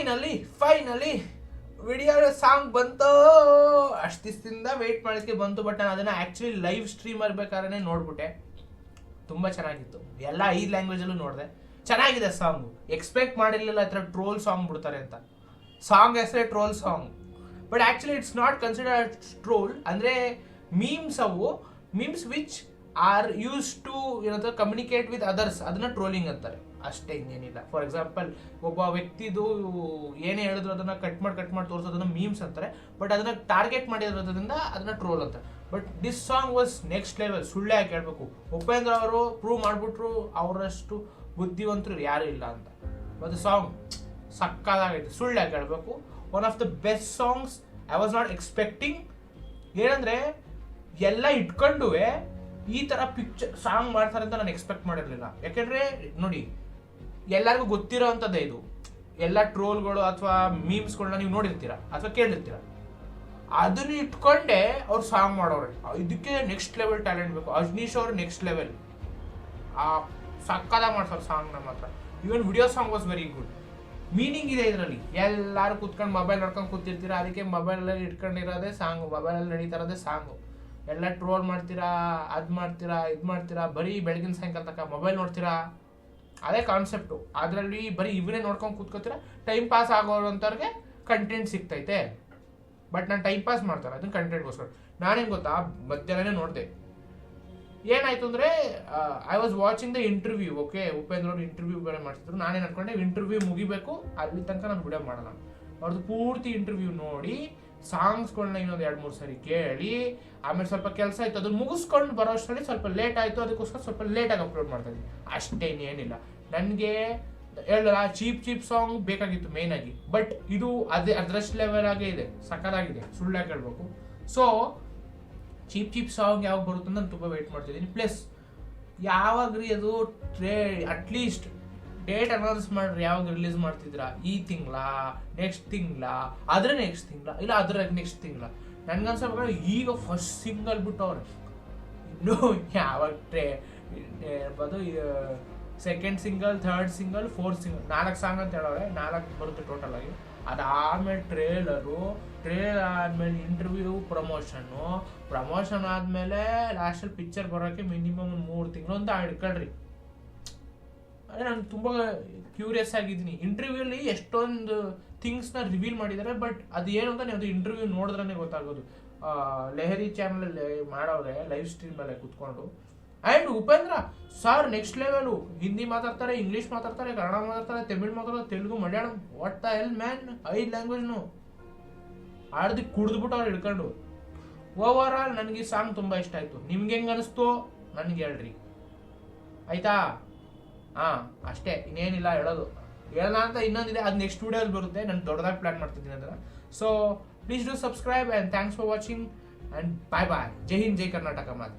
Finally finally video song ಬಂತು. ಅಷ್ಟು ದಿವಸದಿಂದ ವೆಯ್ಟ್ ಮಾಡೋದಕ್ಕೆ ಬಂತು ಬಟ್ ನಾನು ಅದನ್ನು ಆ್ಯಕ್ಚುಲಿ ಲೈವ್ ಸ್ಟ್ರೀಮ್ ಇರ್ಬೇಕಾದ್ರೆ ನೋಡ್ಬಿಟ್ಟೆ. ತುಂಬ ಚೆನ್ನಾಗಿತ್ತು. ಎಲ್ಲ ಐದು ಲ್ಯಾಂಗ್ವೇಜಲ್ಲೂ ನೋಡಿದೆ. ಚೆನ್ನಾಗಿದೆ ಸಾಂಗು ಎಕ್ಸ್ಪೆಕ್ಟ್ ಮಾಡಿರಲಿಲ್ಲ ಹತ್ರ ಟ್ರೋಲ್ ಸಾಂಗ್ ಬಿಡ್ತಾರೆ ಅಂತ. ಸಾಂಗ್ ಹೆಸರೇ troll song but actually it's not consider troll ಅಂದರೆ ಮೀಮ್ಸ್ ಅವು. Memes which are use to ಏನಂತ ಕಮ್ಯುನಿಕೇಟ್ ವಿತ್ ಅದರ್ಸ್ ಅದನ್ನ ಟ್ರೋಲಿಂಗ್ ಅಂತಾರೆ. ಅಷ್ಟೇ ಇನ್ನೇನಿಲ್ಲ. ಫಾರ್ ಎಕ್ಸಾಂಪಲ್ ಒಬ್ಬ ವ್ಯಕ್ತಿದು ಏನೇ ಹೇಳಿದ್ರು ಅದನ್ನ ಕಟ್ ಮಾಡಿ ಕಟ್ ಮಾಡಿ ತೋರಿಸೋದನ್ನ ಮೀಮ್ಸ್ ಅಂತಾರೆ. ಬಟ್ ಅದನ್ನ ಟಾರ್ಗೆಟ್ ಮಾಡಿರೋದ್ರಿಂದ ಅದನ್ನ ಟ್ರೋಲ್ ಅಂತ but this song was next level ಸುಳ್ಳೆ ಯಾಕೆ ಹೇಳ್ಬೇಕು? ಉಪೇಂದ್ರ ಅವರು ಪ್ರೂವ್ ಮಾಡಿಬಿಟ್ರು ಅವರಷ್ಟು ಬುದ್ಧಿವಂತರು ಯಾರು ಇಲ್ಲ ಅಂತ. ಮತ್ತು ಸಾಂಗ್ ಸಕ್ಕದಾಗೈತೆ. ಸುಳ್ಳು ಯಾಕೆ ಹೇಳ್ಬೇಕು? One of the best songs I was not expecting ಏನಂದ್ರೆ, ಎಲ್ಲ ಇಟ್ಕೊಂಡು ಈ ತರ ಪಿಕ್ಚರ್ ಸಾಂಗ್ ಮಾಡ್ತಾರೆ ಅಂತ ನಾನು ಎಕ್ಸ್ಪೆಕ್ಟ್ ಮಾಡಿರಲಿಲ್ಲ. ಯಾಕೆಂದ್ರೆ, ನೋಡಿ ಎಲ್ಲರಿಗೂ ಗೊತ್ತಿರೋ ಅಂಥದ್ದೇ ಇದು. ಎಲ್ಲ ಟ್ರೋಲ್ಗಳು ಅಥವಾ ಮೀಮ್ಸ್ಗಳನ್ನ ನೀವು ನೋಡಿರ್ತೀರಾ ಅಥವಾ ಕೇಳಿರ್ತೀರ? ಅದನ್ನ ಇಟ್ಕೊಂಡೆ ಅವ್ರು ಸಾಂಗ್ ಮಾಡೋರು ಇದಕ್ಕೆ ನೆಕ್ಸ್ಟ್ ಲೆವೆಲ್ ಟ್ಯಾಲೆಂಟ್ ಬೇಕು. ಅಜ್ನೀಶ್ ಅವರು ನೆಕ್ಸ್ಟ್ ಲೆವೆಲ್ ಆ ಸಕ್ಕದ ಮಾಡ್ತಾರೆ ಸಾಂಗ್ ನಮ್ಮ ಹತ್ರ even video song was very good meaning ಇದೆ ಇದರಲ್ಲಿ. ಎಲ್ಲರೂ ಕೂತ್ಕೊಂಡು ಮೊಬೈಲ್ ನೋಡ್ಕೊಂಡು ಕೂತಿರ್ತೀರ? ಅದಕ್ಕೆ ಮೊಬೈಲಲ್ಲಿ ಇಟ್ಕೊಂಡಿರೋದೇ ಸಾಂಗು ಮೊಬೈಲಲ್ಲಿ ಇರೋದೇ ಸಾಂಗು ಎಲ್ಲ ಟ್ರೋಲ್ ಮಾಡ್ತೀರಾ, ಅದು ಮಾಡ್ತೀರಾ, ಇದು ಮಾಡ್ತೀರಾ? ಬರೀ ಬೆಳಗಿನ ಸಾಯಂಕಾಲ ತನಕ ಮೊಬೈಲ್ ನೋಡ್ತೀರಾ? ಅದೇ ಕಾನ್ಸೆಪ್ಟು ಅದರಲ್ಲಿ ಬರೀ ಇವನೇ ನೋಡ್ಕೊಂಡು ಕೂತ್ಕೋತೀರ ಟೈಮ್ ಪಾಸ್ ಆಗೋರಂಥವ್ರಿಗೆ ಕಂಟೆಂಟ್ ಸಿಗ್ತೈತೆ. ಬಟ್ ನಾನು ಟೈಮ್ ಪಾಸ್ ಮಾಡ್ತಾರೆ, ಅದನ್ನ ಕಂಟೆಂಟ್ಗೋಸ್ಕರ ನಾನೇನು ಗೊತ್ತಾ? ಮಧ್ಯಾಹ್ನನೇ ನೋಡಿದೆ. ಏನಾಯ್ತು ಅಂದ್ರೆ I was watching the interview okay Upendra ಅವರು ಇಂಟರ್ವ್ಯೂ ಬೇರೆ ಮಾಡ್ತಿದ್ರು ನಾನೇನು ಅನ್ಕೊಂಡೆ ಇಂಟರ್ವ್ಯೂ ಮುಗಿಬೇಕು, ಅಲ್ಲಿ ತನಕ ನಾನು ವಿಡಿಯೋ ಮಾಡೋಣ ಅವ್ರದ್ದು ಪೂರ್ತಿ ಇಂಟರ್ವ್ಯೂ ನೋಡಿ ಸಾಂಗ್ಸ್ಗಳನ್ನ ಇನ್ನೊಂದು ಎರಡು ಮೂರು ಸರಿ ಕೇಳಿ, ಆಮೇಲೆ ಸ್ವಲ್ಪ ಕೆಲಸ ಆಯ್ತು ಅದನ್ನ ಮುಗಿಸ್ಕೊಂಡು ಬರೋ ಅಷ್ಟರಲ್ಲಿ ಸ್ವಲ್ಪ ಲೇಟ್ ಆಯ್ತು, ಅದಕ್ಕೋಸ್ಕರ ಸ್ವಲ್ಪ ಲೇಟಾಗಿ ಅಪ್ಲೋಡ್ ಮಾಡ್ತಾ ಇದ್ದೀನಿ. ಇನ್ನೇನಿಲ್ಲ ನನಗೆ ಹೇಳಲ್ಲ ಚೀಪ್ ಚೀಪ್ ಸಾಂಗ್ ಬೇಕಾಗಿತ್ತು ಮೇನ್ ಆಗಿ. ಬಟ್ ಇದು ಅದೇ, ಅದರಷ್ಟು ಲೆವೆಲ್ ಆಗೇ ಇದೆ. ಸಕ್ಕದಾಗಿದೆ ಸುಳ್ಳಾಗಿ ಹೇಳ್ಬೇಕು. ಸೊ ಚೀಪ್ ಚೀಪ್ ಸಾಂಗ್ ಯಾವಾಗ ಬರುತ್ತೆ ನಾನು ತುಂಬ ವೆಯ್ಟ್ ಮಾಡ್ತಿದ್ದೀನಿ. ಪ್ಲಸ್ ಯಾವಾಗ ರೀ ಅದು ಟ್ರೇ ಅಟ್ಲೀಸ್ಟ್ ಡೇಟ್ ಅನೌನ್ಸ್ ಮಾಡ್ರಿ, ಯಾವಾಗ ರಿಲೀಸ್ ಮಾಡ್ತಿದ್ರಾ ಈ ತಿಂಗಳ ನೆಕ್ಸ್ಟ್ ತಿಂಗಳ ಅದ್ರ ನೆಕ್ಸ್ಟ್ ತಿಂಗಳ, ಇಲ್ಲ ಅದ್ರ ನೆಕ್ಸ್ಟ್ ತಿಂಗಳ. ನನ್ಗನ್ಸೋ ಪ್ರಕಾರ ಈಗ ಫಸ್ಟ್ ಸಿಂಗಲ್ ಬಿಟ್ಟವ್ರೆ. ಇನ್ನು ಯಾವಾಗ ಟ್ರೇ ಬದು second single third single fourth single ನಾಲ್ಕು ಸಾಂಗ್ ಅಂತ ಹೇಳೋರೆ ನಾಲ್ಕು ಬರುತ್ತೆ ಟೋಟಲ್ ಆಗಿ. ಅದಾದ್ಮೇಲೆ ಟ್ರೇಲರು ಟ್ರೇಲರ್ ಆದ್ಮೇಲೆ ಇಂಟರ್ವ್ಯೂ ಪ್ರಮೋಷನ್ನು ಪ್ರಮೋಷನ್ ಆದಮೇಲೆ ಲಾಸ್ಟಲ್ಲಿ ಪಿಕ್ಚರ್ ಬರೋಕ್ಕೆ ಮಿನಿಮಮ್ ಮೂರು ತಿಂಗಳು ಅಂತ ಹಿಡ್ಕೊಳ್ರಿ ನಾನು ತುಂಬ ಕ್ಯೂರಿಯಸ್ ಆಗಿದ್ದೀನಿ. ಇಂಟರ್ವ್ಯೂಲಿ ಎಷ್ಟೊಂದು ಥಿಂಗ್ಸ್ನ ರಿವೀಲ್ ಮಾಡಿದ್ದಾರೆ ಬಟ್ ಅದು ಏನು ಅಂತ ನೀವು ಇಂಟರ್ವ್ಯೂ ನೋಡಿದ್ರೆ ಗೊತ್ತಾಗೋದು. ಲಹರಿ ಚಾನಲಲ್ಲಿ ಮಾಡೋರೆ ಲೈವ್ ಸ್ಟ್ರೀಮಲ್ಲೇ ಕುತ್ಕೊಂಡು. And Upendra sir next level Hindi ಮಾತಾಡ್ತಾರೆ ಇಂಗ್ಲೀಷ್ ಮಾತಾಡ್ತಾರೆ, ಕನ್ನಡ ಮಾತಾಡ್ತಾರೆ, ತಮಿಳ್ ಮಾತಾಡ್ತಾರೆ, Telugu, Malayalam. What the hell man ಐದು ಲ್ಯಾಂಗ್ವೇಜ್ನು ಆಡ್ದು ಕುಡಿದ್ಬಿಟ್ಟು ಅವ್ರು ಹಿಡ್ಕೊಂಡು. ಓವರ್ ಆಲ್ ನನಗೆ ಈ ಸಾಂಗ್ ತುಂಬ ಇಷ್ಟ ಆಯಿತು. ನಿಮ್ಗೆ ಹೆಂಗೆ ಅನಿಸ್ತು? ನನಗೆ ಹೇಳ್ರಿ. ಆಯ್ತಾ? ಹಾ, ಅಷ್ಟೇ, ಇನ್ನೇನಿಲ್ಲ ಹೇಳೋದು. ಹೇಳೋಣ ಅಂತ ಇನ್ನೊಂದಿದೆ, ಅದು ನೆಕ್ಸ್ಟ್ ವಿಡಿಯೋಲ್ಲಿ ಬರುತ್ತೆ, ನಾನು ದೊಡ್ಡದಾಗಿ ಪ್ಲಾನ್ ಮಾಡ್ತಿದ್ದೀನಿ ಅದನ್ನು. So please do subscribe and thanks for watching and bye bye ಜೈ ಹಿಂದ್, ಜೈ ಕರ್ನಾಟಕ ಮಾತು.